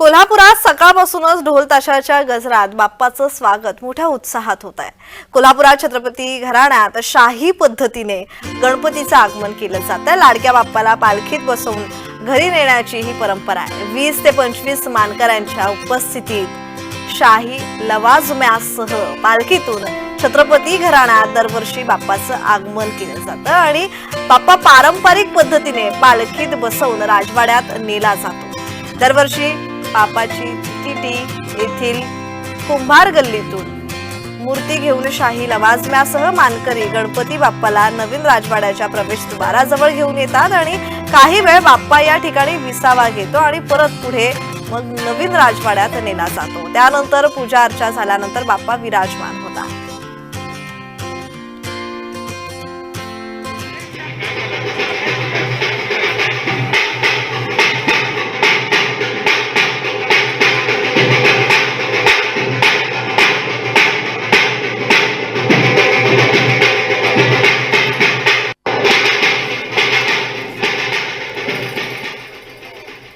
कोल्हापुरात सकाळपासूनच ढोल ताशाच्या गजरात बाप्पाचं स्वागत मोठ्या उत्साहात होत आहे. कोल्हापुरात छत्रपती घराण्यात शाही पद्धतीने गणपतीचं आगमन केलं जातं लाडक्या बाप्पाला पालखीत बसवून घरी नेण्याची ही परंपरा आहे. वीस ते पंचवीस मानकऱ्यांच्या उपस्थितीत शाही लवाजम्यासह पालखीतून छत्रपती घराण्यात दरवर्षी बाप्पाचं आगमन केलं जातं आणि बाप्पा पारंपरिक पद्धतीने पालखीत बसवून राजवाड्यात नेला जातो. दरवर्षी बापाची तिटी येथील कुंभार गल्लीतून मूर्ती घेऊन शाही लवाजम्यासह मानकरी गणपती बाप्पाला नवीन राजवाड्याच्या प्रवेशद्वाराजवळ घेऊन येतात आणि काही वेळ बाप्पा या ठिकाणी विसावा घेतो आणि परत पुढे मग नवीन राजवाड्यात नेला जातो. त्यानंतर पूजा अर्चा झाल्यानंतर बाप्पा विराजमान होता